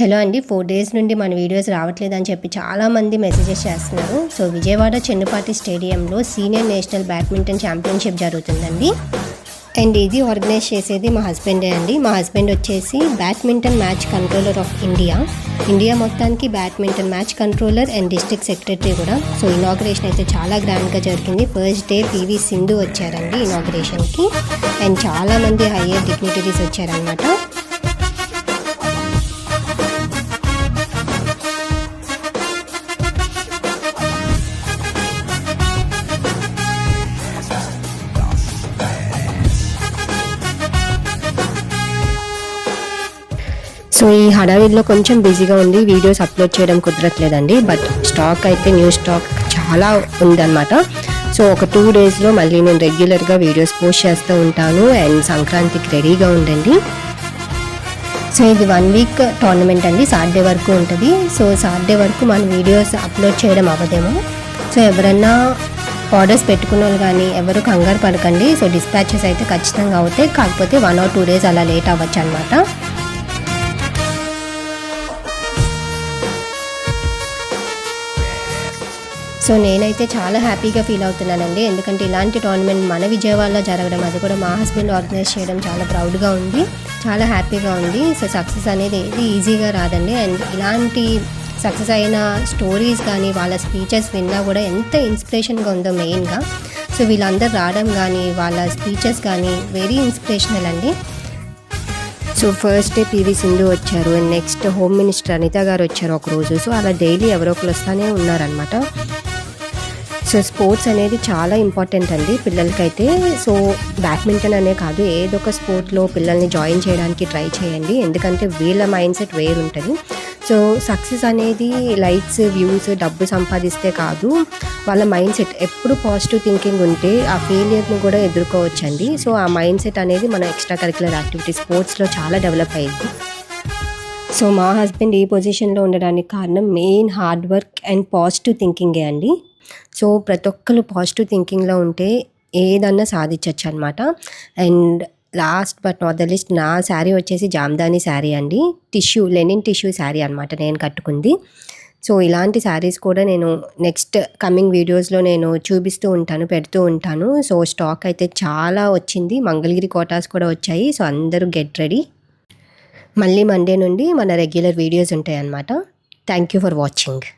Hello అండి four days నుండి మన వీడియోస్ రావట్లేదు అని చెప్పి చాలామంది మెసేజెస్ చేస్తున్నారు. సో విజయవాడ చెన్నుపాటి స్టేడియంలో సీనియర్ నేషనల్ బ్యాడ్మింటన్ ఛాంపియన్షిప్ జరుగుతుందండి. అండ్ ఇది ఆర్గనైజ్ చేసేది మా హస్బెండే అండి. మా హస్బెండ్ వచ్చేసి badminton match controller of India. India మొత్తానికి badminton match controller and district secretary కూడా. సో ఇనాగ్రేషన్ అయితే చాలా గ్రాండ్గా జరిగింది. ఫస్ట్ డే పివి సింధు వచ్చారండి ఇనాగ్రేషన్కి. అండ్ చాలామంది హయ్యర్ డిగ్నిటరీస్ వచ్చారనమాట సో ఈ హడావిడిలో కొంచెం బిజీగా ఉంది వీడియోస్ అప్లోడ్ చేయడం కుదరట్లేదండి. బట్ స్టాక్ అయితే న్యూ స్టాక్ చాలా ఉందన్నమాట. సో ఒక టూ డేస్లో మళ్ళీ నేను రెగ్యులర్గా వీడియోస్ పోస్ట్ చేస్తూ ఉంటాను. అండ్ సంక్రాంతికి రెడీగా ఉండండి. సో ఇది వన్ వీక్ టోర్నమెంట్ అండి. సాటర్డే వరకు ఉంటుంది. సో సాటర్డే వరకు మన వీడియోస్ అప్లోడ్ చేయడం అవ్వదేమో. సో ఎవరన్నా ఆర్డర్స్ పెట్టుకున్న వాళ్ళు కానీ ఎవరు కంగారు పడకండి. సో డిస్పాచెస్ అయితే ఖచ్చితంగా అవుతాయి. కాకపోతే వన్ ఆర్ టూ డేస్ అలా లేట్ అవ్వచ్చు అనమాట సో నేనైతే చాలా హ్యాపీగా ఫీల్ అవుతున్నానండి. ఎందుకంటే ఇలాంటి టోర్నమెంట్ మన విజయవాడలో జరగడం అది కూడా మా హస్బెండ్ ఆర్గనైజ్ చేయడం చాలా ప్రౌడ్గా ఉంది. చాలా హ్యాపీగా ఉంది. సో సక్సెస్ అనేది ఏది ఈజీగా రాదండి. అండ్ ఇలాంటి సక్సెస్ అయిన స్టోరీస్ కానీ వాళ్ళ స్పీచెస్ విన్నా కూడా ఎంత ఇన్స్పిరేషన్గా ఉందో మెయిన్గా. సో వీళ్ళందరూ రావడం కానీ వాళ్ళ స్పీచెస్ కానీ వెరీ ఇన్స్పిరేషనల్ అండి. So first day P V Sindhu వచ్చారు. And next home minister Anitha garu వచ్చారు ఒక రోజు సో అలా డైలీ ఎవరో ఒకరు వస్తూనే ఉన్నారనమాట సో స్పోర్ట్స్ అనేది చాలా ఇంపార్టెంట్ అండి పిల్లలకైతే. సో బ్యాడ్మింటన్ అనే కాదు ఏదో ఒక స్పోర్ట్లో పిల్లల్ని జాయిన్ చేయడానికి ట్రై చేయండి. ఎందుకంటే వీళ్ళ మైండ్ సెట్ వేరుంటుంది సో సక్సెస్ అనేది లైక్స్ వ్యూస్ డబ్బు సంపాదిస్తే కాదు వాళ్ళ మైండ్ సెట్ ఎప్పుడు పాజిటివ్ థింకింగ్ ఉంటే ఆ ఫెయిలియర్ని కూడా ఎదుర్కోవచ్చండి. సో ఆ మైండ్ సెట్ అనేది మన ఎక్స్ట్రా కరికులర్ యాక్టివిటీ స్పోర్ట్స్లో చాలా డెవలప్ అయ్యింది సో మా హస్బెండ్ ఈ పొజిషన్లో ఉండడానికి కారణం main hard work and positive థింకింగే అండి. సో ప్రతి ఒక్కరు పాజిటివ్ థింకింగ్లో ఉంటే ఏదన్నా సాధించవచ్చు అనమాట and last but not the least నా శారీ వచ్చేసి జామ్దాని శారీ అండి. టిష్యూ లెనిన్ టిష్యూ శారీ అనమాట నేను కట్టుకుంది. సో ఇలాంటి శారీస్ కూడా నేను నెక్స్ట్ కమింగ్ వీడియోస్లో నేను చూపిస్తూ ఉంటాను పెడుతూ ఉంటాను. సో స్టాక్ అయితే చాలా వచ్చింది. మంగళగిరి కోటాస్ కూడా వచ్చాయి. సో అందరూ గెట్ రెడీ మళ్ళీ మండే నుండి మన రెగ్యులర్ వీడియోస్ ఉంటాయి అన్నమాట థ్యాంక్ యూ ఫర్ వాచింగ్